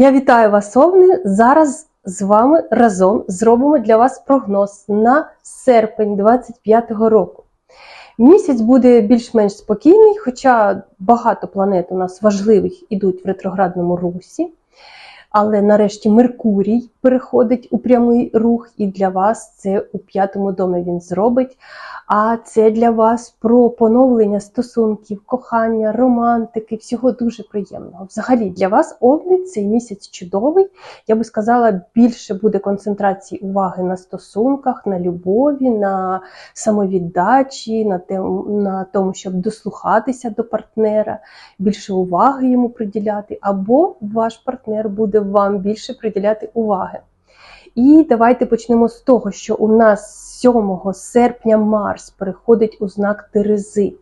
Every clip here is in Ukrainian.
Я вітаю вас, Овни. Зараз з вами разом зробимо для вас прогноз на серпень 25-го року. Місяць буде більш-менш спокійний, хоча багато планет у нас важливих ідуть в ретроградному русі. Але нарешті Меркурій переходить у прямий рух, і для вас це у п'ятому домі він зробить. А це для вас про поновлення стосунків, кохання, романтики, всього дуже приємного. Взагалі для вас овни цей місяць чудовий. Я би сказала, більше буде концентрації уваги на стосунках, на любові, на самовіддачі, на, тем, на тому, щоб дослухатися до партнера, більше уваги йому приділяти, або ваш партнер буде вам більше приділяти уваги. І давайте почнемо з того, що у нас 7 серпня Марс переходить у знак Терези.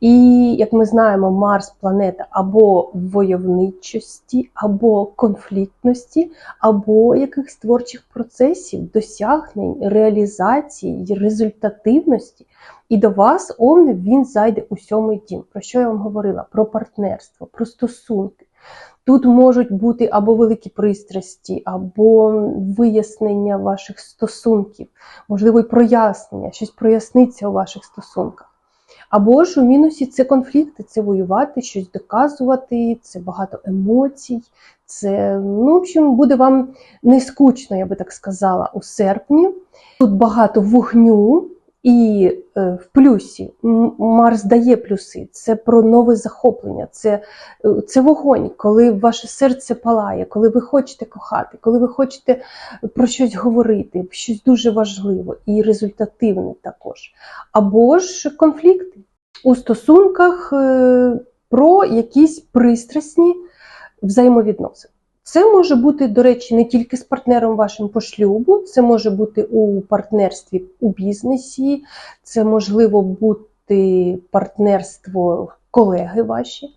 І, як ми знаємо, Марс планета або войовничості, або конфліктності, або якихось творчих процесів, досягнень, реалізації, результативності. І до вас, Овни, він зайде у сьомий дім. Про що я вам говорила? Про партнерство, про стосунки. Тут можуть бути або великі пристрасті, або вияснення ваших стосунків, можливо, й прояснення, щось проясниться у ваших стосунках. Або ж у мінусі це конфлікти, це воювати, щось доказувати, це багато емоцій. Це, ну, в общем, буде вам не скучно, я би так сказала, у серпні. Тут багато вогню. І е, в плюсі Марс дає плюси. Це про нове захоплення, це, е, це вогонь, коли ваше серце палає, коли ви хочете кохати, коли ви хочете про щось говорити, щось дуже важливе і результативне також. Або ж конфлікти у стосунках е, про якісь пристрасні взаємовідносини. Це може бути, до речі, не тільки з партнером вашим по шлюбу, це може бути у партнерстві у бізнесі, це можливо бути партнерство колеги ваші.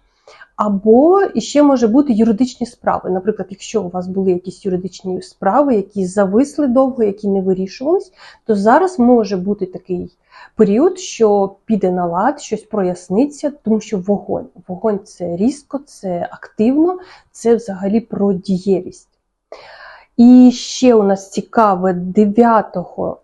Або ще може бути юридичні справи. Наприклад, якщо у вас були якісь юридичні справи, які зависли довго, які не вирішувались, то зараз може бути такий період, що піде на лад, щось проясниться, тому що вогонь. Вогонь це різко, це активно, це взагалі про дієвість. І ще у нас цікаве, 9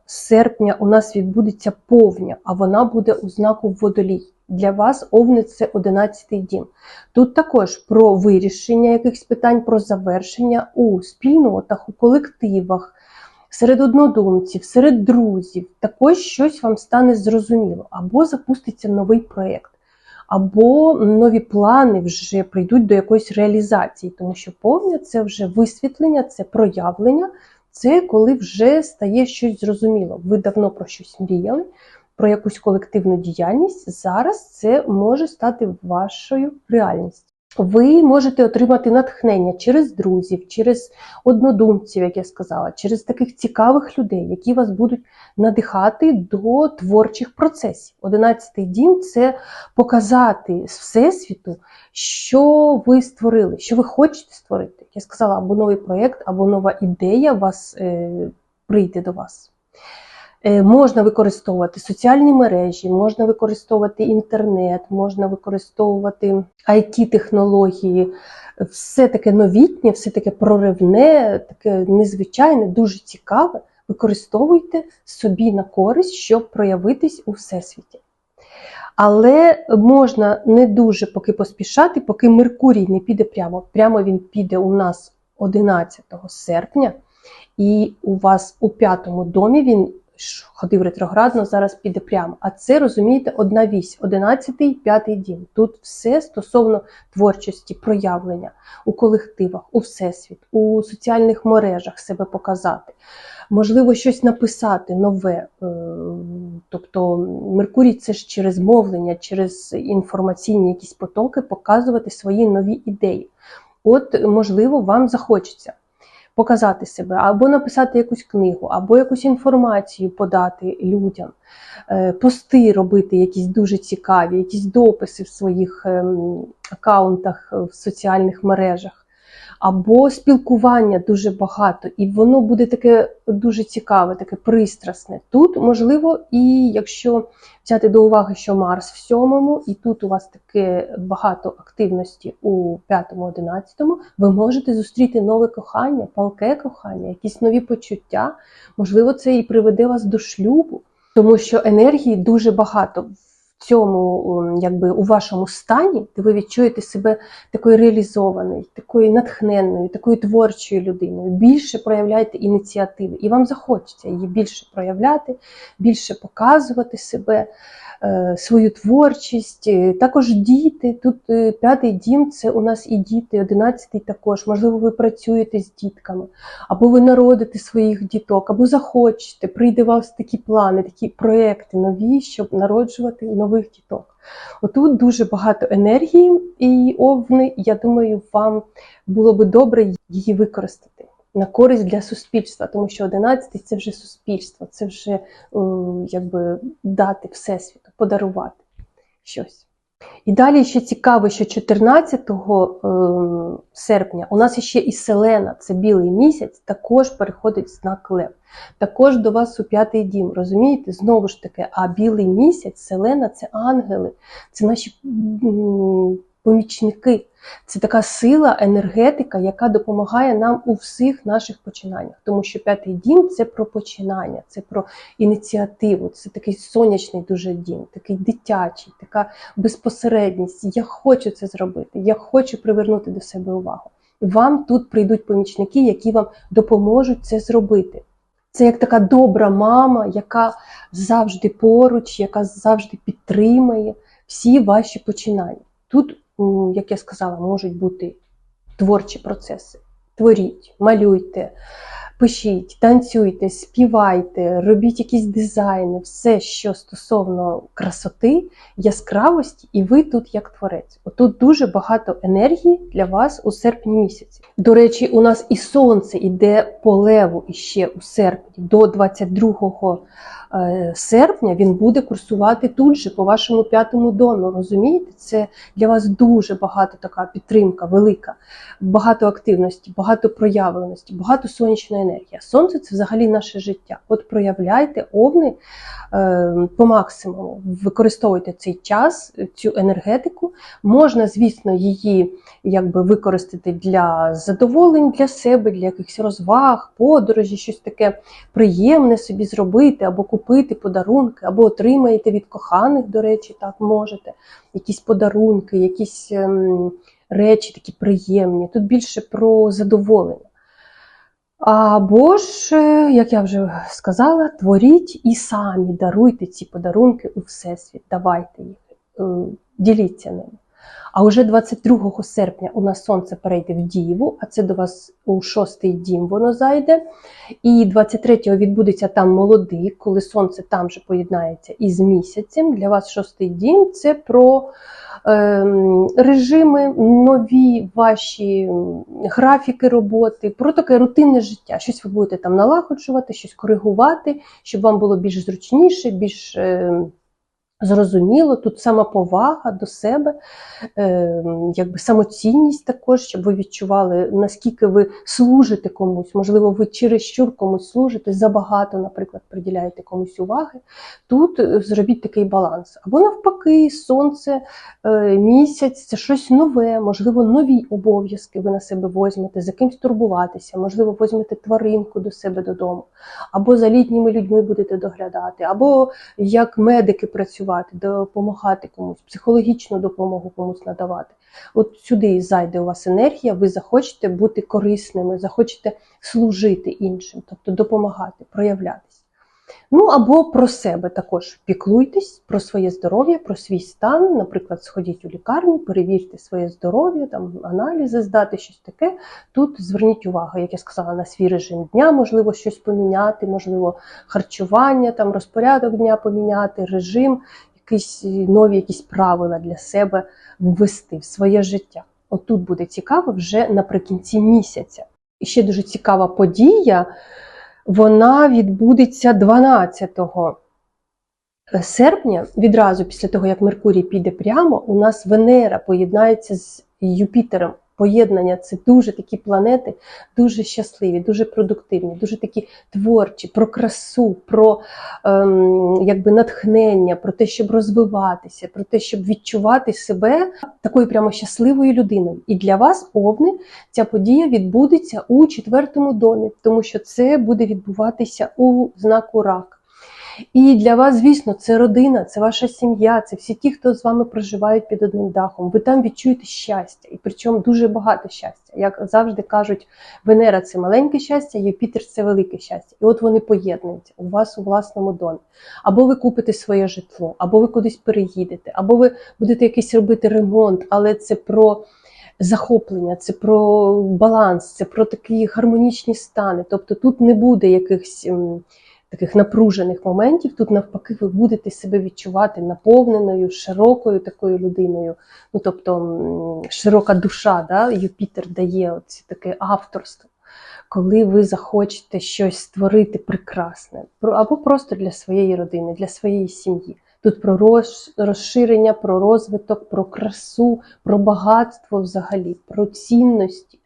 серпня у нас відбудеться повня, а вона буде у знаку водолій. Для вас овни це 11-й дім. Тут також про вирішення якихось питань, про завершення у спільнотах, у колективах, серед однодумців, серед друзів. Також щось вам стане зрозуміло, або запуститься новий проєкт, або нові плани вже прийдуть до якоїсь реалізації, тому що повня це вже висвітлення, це проявлення, це коли вже стає щось зрозуміло. Ви давно про щось мріяли про якусь колективну діяльність, зараз це може стати вашою реальністю. Ви можете отримати натхнення через друзів, через однодумців, як я сказала, через таких цікавих людей, які вас будуть надихати до творчих процесів. Одинадцятий дім це показати всесвіту, що ви створили, що ви хочете створити. Я сказала, або новий проєкт, або нова ідея вас е, прийде до вас. Е, можна використовувати соціальні мережі, можна використовувати інтернет, можна використовувати it технології все таке новітнє, все таке проривне, таке незвичайне, дуже цікаве. Використовуйте собі на користь, щоб проявитись у всесвіті. Але можна не дуже поки поспішати, поки Меркурій не піде прямо. Прямо він піде у нас 11 серпня, і у вас у п'ятому домі він ходив ретроградно, зараз піде прямо. А це розумієте, одна вісь, одинадцятий, п'ятий дім. Тут все стосовно творчості, проявлення у колективах, у всесвіт, у соціальних мережах себе показати. Можливо, щось написати нове. Е, тобто Меркурій це ж через мовлення, через інформаційні якісь потоки показувати свої нові ідеї. От, можливо, вам захочеться показати себе, або написати якусь книгу, або якусь інформацію подати людям, е, пости робити якісь дуже цікаві, якісь дописи в своїх ем, аккаунтах в соціальних мережах. Або спілкування дуже багато, і воно буде таке дуже цікаве, таке пристрасне. Тут, можливо, і якщо взяти до уваги, що Марс в сьомому, і тут у вас таке багато активності у п'ятому, одинадцятому, ви можете зустріти нове кохання, палке кохання, якісь нові почуття. Можливо, це і приведе вас до шлюбу, тому що енергії дуже багато цьому, якби у вашому стані, де ви відчуєте себе такою реалізованою, такою натхненною, такою творчою людиною. Більше проявляйте ініціативи, і вам захочеться її більше проявляти, більше показувати себе, е, свою творчість. Е, Також діти. Тут е, п'ятий дім це у нас і діти, одинадцятий також. Можливо, ви працюєте з дітками, або ви народите своїх діток, або захочете, прийде вас такі плани, такі проекти нові, щоб народжувати нових діток. Отут дуже багато енергії, і овни, я думаю, вам було би добре її використати на користь для суспільства, тому що 11 це вже суспільство, це вже е, якби дати всесвіту, подарувати щось. І далі ще цікаво, що 14 е, серпня у нас ще і Селена, це білий місяць, також переходить в знак Лев. Також до вас у п'ятий дім. Розумієте? Знову ж таки, а білий місяць, Селена це ангели, це наші помічники. Це така сила, енергетика, яка допомагає нам у всіх наших починаннях. Тому що п'ятий дім це про починання, це про ініціативу, це такий сонячний дуже дім, такий дитячий, така безпосередність. Я хочу це зробити, я хочу привернути до себе увагу. Вам тут прийдуть помічники, які вам допоможуть це зробити. Це як така добра мама, яка завжди поруч, яка завжди підтримує всі ваші починання. Тут, як я сказала, можуть бути творчі процеси. Творіть, малюйте, пишіть, танцюйте, співайте, робіть якісь дизайни, все, що стосовно красоти, яскравості, і ви тут як творець. Отут дуже багато енергії для вас у серпні місяці. До речі, у нас і сонце іде по леву іще у серпні до 22 е, серпня він буде курсувати тут же по вашому п'ятому дому. Розумієте, це для вас дуже багато така підтримка, велика, багато активності, багато проявленості, багато сонячної енергії. А Сонце це взагалі наше життя. От проявляйте овни е, по максимуму, використовуйте цей час, цю енергетику. Можна, звісно, її якби використати для задоволень для себе, для якихось розваг, подорожі, щось таке приємне собі зробити, або купити подарунки, або отримаєте від коханих, до речі, так можете. Якісь подарунки, якісь ем, речі такі приємні. Тут більше про задоволення. Або ж, е, як я вже сказала, творіть і самі даруйте ці подарунки у Всесвіт, давайте їх, е, діліться ними. А вже 22 серпня у нас сонце перейде в Діву, а це до вас у шостий дім воно зайде. І 23-го відбудеться там молодик, коли сонце там же поєднається із місяцем. Для вас шостий дім це про ем, режими, нові ваші графіки роботи, про таке рутинне життя. Щось ви будете там налагоджувати, щось коригувати, щоб вам було більш зручніше, більш. ем, Зрозуміло, тут самоповага до себе, е, якби самоцінність також, щоб ви відчували, наскільки ви служите комусь. Можливо, ви чересчур комусь служите, забагато, наприклад, приділяєте комусь уваги. Тут е, зробіть такий баланс. Або навпаки, сонце, е, місяць це щось нове, можливо, нові обов'язки ви на себе возьмете, за кимсь турбуватися, можливо, возьмете тваринку до себе додому, або за літніми людьми будете доглядати, або як медики працювати, допомагати комусь, психологічну допомогу комусь надавати. От сюди зайде у вас енергія, ви захочете бути корисними, захочете служити іншим, тобто допомагати, проявлятися. Ну або про себе також піклуйтесь, про своє здоров'я, про свій стан. Наприклад, сходіть у лікарню, перевірте своє здоров'я, там аналізи здати, щось таке. Тут зверніть увагу, як я сказала, на свій режим дня, можливо, щось поміняти, можливо, харчування, там розпорядок дня поміняти, режим, якісь нові якісь правила для себе ввести в своє життя. Отут буде цікаво вже наприкінці місяця. І ще дуже цікава подія. Вона відбудеться 12 серпня, відразу після того, як Меркурій піде прямо, у нас Венера поєднається з Юпітером поєднання це дуже такі планети, дуже щасливі, дуже продуктивні, дуже такі творчі, про красу, про ем, якби натхнення, про те, щоб розвиватися, про те, щоб відчувати себе такою прямо щасливою людиною. І для вас, овни, ця подія відбудеться у четвертому домі, тому що це буде відбуватися у знаку рак. І для вас, звісно, це родина, це ваша сім'я, це всі ті, хто з вами проживають під одним дахом. Ви там відчуєте щастя, і причому дуже багато щастя. Як завжди кажуть, Венера це маленьке щастя, Юпітер це велике щастя. І от вони поєднуються у вас у власному домі. Або ви купите своє житло, або ви кудись переїдете, або ви будете якийсь робити ремонт, але це про захоплення, це про баланс, це про такі гармонічні стани. Тобто тут не буде якихось. Таких напружених моментів тут навпаки ви будете себе відчувати наповненою, широкою такою людиною. Ну тобто широка душа, да? Юпітер дає оці таке авторство, коли ви захочете щось створити прекрасне, або просто для своєї родини, для своєї сім'ї. Тут про розширення, про розвиток, про красу, про багатство взагалі, про цінності.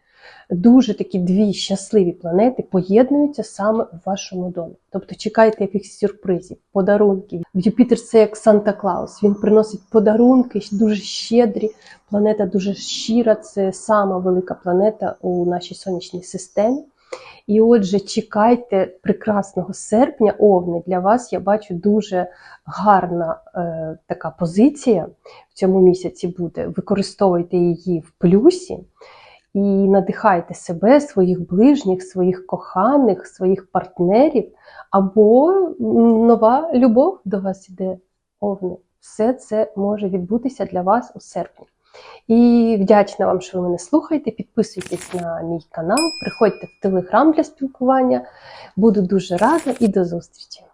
Дуже такі дві щасливі планети поєднуються саме у вашому домі. Тобто чекайте якихось сюрпризів, подарунків. Юпітер це як Санта Клаус. Він приносить подарунки, дуже щедрі. Планета дуже щира. Це сама велика планета у нашій сонячній системі. І отже, чекайте прекрасного серпня, овни. Для вас я бачу дуже гарна е, така позиція в цьому місяці буде. Використовуйте її в плюсі і надихайте себе, своїх ближніх, своїх коханих, своїх партнерів, або нова любов до вас іде, овни. Все це може відбутися для вас у серпні. І вдячна вам, що ви мене слухаєте. Підписуйтесь на мій канал, приходьте в телеграм для спілкування. Буду дуже рада і до зустрічі!